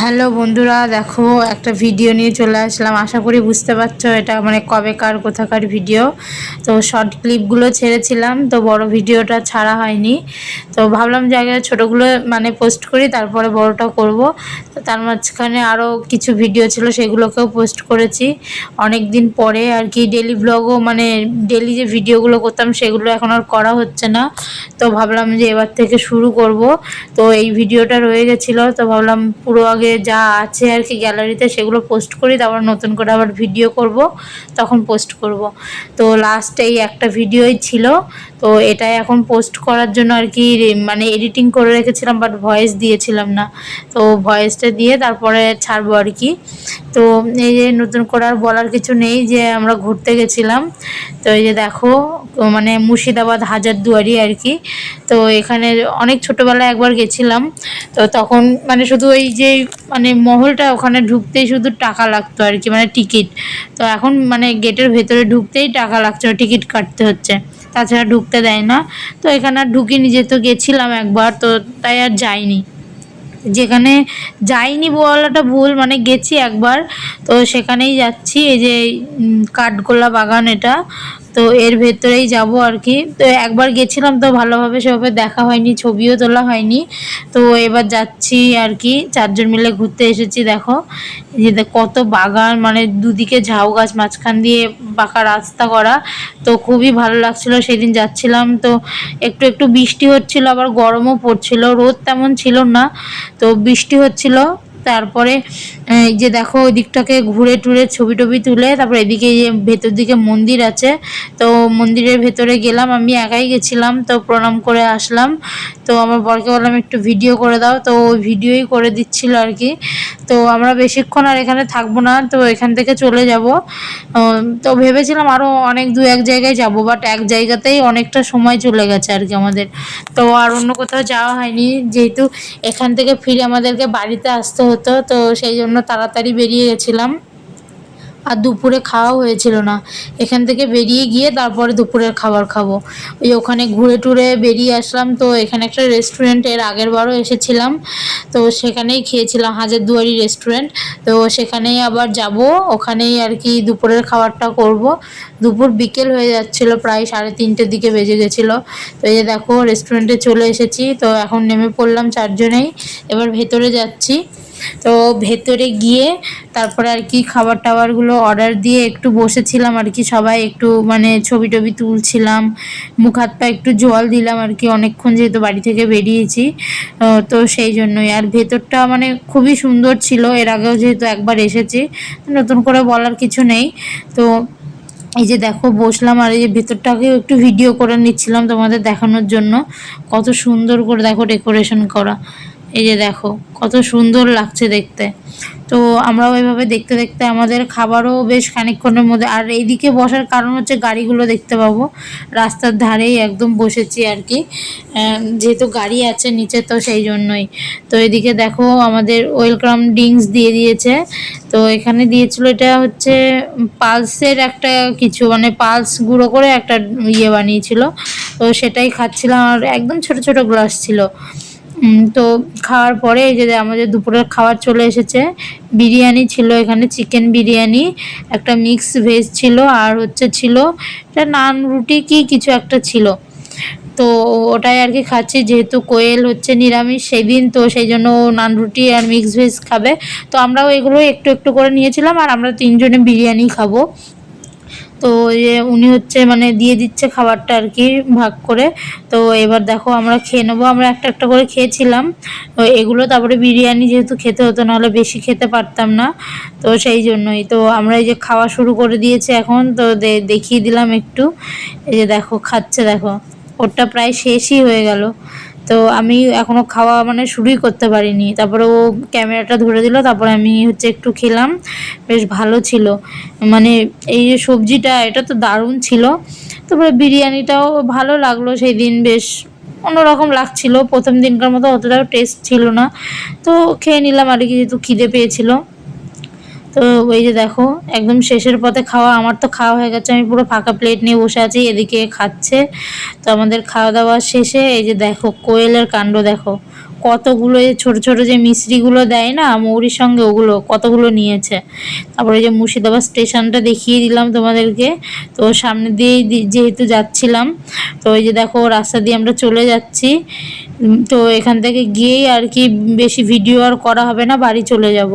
Hello বন্ধুরা, দেখো একটা ভিডিও নিয়ে চলে আসলাম। আশা করি বুঝতে পারছ এটা মানে কবেকার কোথাকার ভিডিও তো শর্ট ক্লিপগুলো ছেড়েছিলাম, তো বড় ভিডিওটা ছাড়া হয়নি। তো ভাবলাম যে আগে ছোটোগুলো মানে পোস্ট করি, তারপরে বড়টা করব। তো তার মাঝখানে আরও কিছু ভিডিও ছিল, সেগুলোকেও পোস্ট করেছি। অনেক দিন পরে আর কি ডেলি ব্লগও মানে ডেলি যে ভিডিওগুলো করতাম, সেগুলো এখন আর করা হচ্ছে না। তো ভাবলাম যে এবার থেকে শুরু করব। তো এই ভিডিওটা রয়ে গেছিল, তো ভাবলাম পুরো আগে যা আছে আর কি গ্যালারিতে সেগুলো পোস্ট করি, তারপর নতুন করে আবার ভিডিও করব, তখন পোস্ট করব। তো লাস্ট এই একটা ভিডিওই ছিল। তো এটাই এখন পোস্ট করার জন্য আর কি মানে এডিটিং করে রেখেছিলাম বাট ভয়েস দিয়েছিলাম না। তো ভয়েসটা দিয়ে তারপরে ছাড়বো আর কি। তো এই যে নতুন করে আর বলার কিছু নেই, যে আমরা ঘুরতে গেছিলাম। তো এই যে দেখো মানে মুর্শিদাবাদ, হাজারদুয়ারি আর কি। তো এখানে অনেক ছোটোবেলায় একবার গেছিলাম। তো তখন মানে শুধু ওই যে মানে মহলটা ওখানে ঢুকতেই শুধু টাকা লাগতো আর কি মানে টিকিট তো এখন মানে গেটের ভেতরে ঢুকতেই টাকা লাগছে, টিকিট কাটতে হচ্ছে। তাছাড়া ঢুকতে দেয় না। তো এখানে আর ঢুকিনি, যেহেতু গেছিলাম একবার, তো তাই আর যাইনি। যেখানে যাইনি বলাটা ভুল মানে গেছি একবার, তো সেখানেই যাচ্ছি। এই যে কাঠগোলা বাগান এটা তো এর ভেতরেই যাব আর কি। তো একবার গেছিলাম তো ভালোভাবে সেভাবে দেখা হয়নি, ছবিও তোলা হয়নি। তো এবার যাচ্ছি আর কি, চারজন মিলে ঘুরতে এসেছি দেখো। যে কত বাগান মানে দুদিকে ঝাউ গাছ, মাঝখান দিয়ে পাকা রাস্তা করা। তো খুবই ভালো লাগছিল, সেদিন যাচ্ছিলাম তো একটু একটু বৃষ্টি হচ্ছিল, আবার গরমও পড়ছিল, রোদ তেমন ছিল না। তো বৃষ্টি হচ্ছিল তারপরে, এই যে দেখো ওই দিকটাকে ঘুরে টুরে ছবি টবি তুলে, তারপর এদিকে যে ভেতর দিকে মন্দির আছে। তো মন্দিরের ভেতরে গেলাম, আমি একাই গেছিলাম, তো প্রণাম করে আসলাম। তো আমার বরকে বললাম, একটু ভিডিও করে দাও। তো ওই ভিডিওই করে দিচ্ছিল আর কি। তো আমরা বেশিক্ষণ আর এখানে থাকব না, তো এখান থেকে চলে যাব। তো ভেবেছিলাম আরও অনেক দু এক জায়গায় যাব বাট এক জায়গাতেই অনেকটা সময় চলে গেছে আর কি আমাদের। তো আর অন্য কোথাও যাওয়া হয়নি, যেহেতু এখান থেকে ফিরে আমাদেরকে বাড়িতে আসতে হতো তো সেই জন্য তাড়াতাড়ি বেরিয়ে গেছিলাম। আর দুপুরে খাওয়াও হয়েছিল না। এখান থেকে বেরিয়ে গিয়ে তারপরে দুপুরের খাবার খাব। ওই ওখানে ঘুরে টুরে বেরিয়ে আসলাম, তো এখানে একটা রেস্টুরেন্টের আগের বারও এসেছিলাম। তো সেখানেই খেয়েছিলাম হাজারদুয়ারি রেস্টুরেন্ট তো সেখানেই আবার যাব, ওখানেই আর কি দুপুরের খাবারটা করব। দুপুর বিকেল হয়ে যাচ্ছিল, প্রায় সাড়ে তিনটের দিকে বেজে গেছিল। তো এই যে দেখো রেস্টুরেন্টে চলে এসেছি, তো এখন নেমে পড়লাম চারজনেই। এবার ভেতরে যাচ্ছি। তো ভেতরে গিয়ে তারপরে আর কি খাবার টাবারগুলো অর্ডার দিয়ে একটু বসেছিলাম আর কি, সবাই একটু মানে ছবি টবি তুলছিলাম, মুখ হাত পা একটু জল দিলাম আর কি, অনেকক্ষণ যেহেতু বাড়ি থেকে বেরিয়েছি তো সেই জন্যই। আর ভেতরটা মানে খুবই সুন্দর ছিল, এর আগেও যেহেতু একবার এসেছি, নতুন করে বলার কিছু নেই। তো এই যে দেখো, বসলাম আর এই যে ভেতরটাকেও একটু ভিডিও করে নিচ্ছিলাম তোমাদের দেখানোর জন্য, কত সুন্দর করে দেখো ডেকোরেশন করা। এই যে দেখো, কত সুন্দর লাগছে দেখতে। তো আমরাও এভাবে দেখতে দেখতে আমাদের খাবারও বেশ খানিকক্ষণের মধ্যে, আর এইদিকে বসার কারণ হচ্ছে গাড়িগুলো দেখতে পাবো। রাস্তার ধারেই একদম বসেছি আর কি। যেহেতু গাড়ি আছে নিচে, তো সেই জন্যই। তো এদিকে দেখো আমাদের ওয়েলকাম ড্রিঙ্কস দিয়ে দিয়েছে। তো এখানে দিয়েছিল এটা হচ্ছে পালসের একটা কিছু মানে পালস গুঁড়ো করে একটা ইয়ে বানিয়েছিল। তো সেটাই খাচ্ছিলাম, আর একদম ছোট ছোট গ্লাস ছিল। তো খাওয়ার পরে এই যে আমাদের দুপুরের খাবার চলে এসেছে। বিরিয়ানি ছিল এখানে চিকেন বিরিয়ানি, একটা মিক্স ভেজ ছিল, আর হচ্ছে ছিল এটা নান রুটি কি কিছু একটা ছিল। তো ওটাই আর কি খাচ্ছি, যেহেতু কোয়েল হচ্ছে নিরামিষ সেদিন, তো সেই জন্য নান রুটি আর মিক্স ভেজ খাবে। তো আমরাও এগুলো একটু একটু করে নিয়েছিলাম, আর আমরা তিনজনে বিরিয়ানি খাব। তো উনি হচ্ছে মানে দিয়ে দিচ্ছে খাবারটা আর কি ভাগ করে। তো এবার দেখো আমরা খেয়ে নেব। আমরা একটা একটা করে খেয়েছিলাম। তো এগুলো তারপরে বিরিয়ানি যেহেতু খেতে হতো, নাহলে বেশি খেতে পারতাম না। তো সেই জন্যই। তো আমরা এই যে খাওয়া শুরু করে দিয়েছি এখন, তো দেখিয়ে দিলাম একটু। এই যে দেখো, খাচ্ছে দেখো। ওরটা প্রায় শেষই হয়ে গেল। তো আমি এখনও খাওয়া মানে শুরুই করতে পারিনি। তারপরে ও ক্যামেরাটা ধরে দিল, তারপরে আমি হচ্ছে একটু খেলাম, বেশ ভালো ছিল। মানে এই যে সবজিটা, এটা তো দারুণ ছিল। তারপরে বিরিয়ানিটাও ভালো লাগল সেই দিন, বেশ অন্যরকম লাগছিল। প্রথম দিনকার মতো অতটাও টেস্ট ছিল না। তো খেয়ে নিলাম আর কি, যেহেতু খিদে পেয়েছিলো। তো ওই যে দেখো, একদম শেষের পথে খাওয়া, আমার তো খাওয়া হয়ে গেছে, আমি পুরো ফাঁকা প্লেট নিয়ে বসে আছি, এদিকে খাচ্ছে। তো আমাদের খাওয়া দাওয়া শেষে, এই যে দেখো, কোয়েলের কাণ্ড দেখো। কতগুলো এই ছোট ছোট যে মিষ্টিগুলো দেয় না, মৌরির সঙ্গে ওগুলো, কতগুলো নিয়েছে। তারপরে যে মুর্শিদাবাদ স্টেশনটা দেখিয়ে দিলাম তোমাদেরকে। তো সামনে দিয়েই যেহেতু যাচ্ছিলাম, তো ওই যে দেখো, রাস্তা দিয়ে আমরা চলে যাচ্ছি। তো এখান থেকে গিয়েই আর কি বেশি ভিডিও আর করা হবে না, বাড়ি চলে যাব।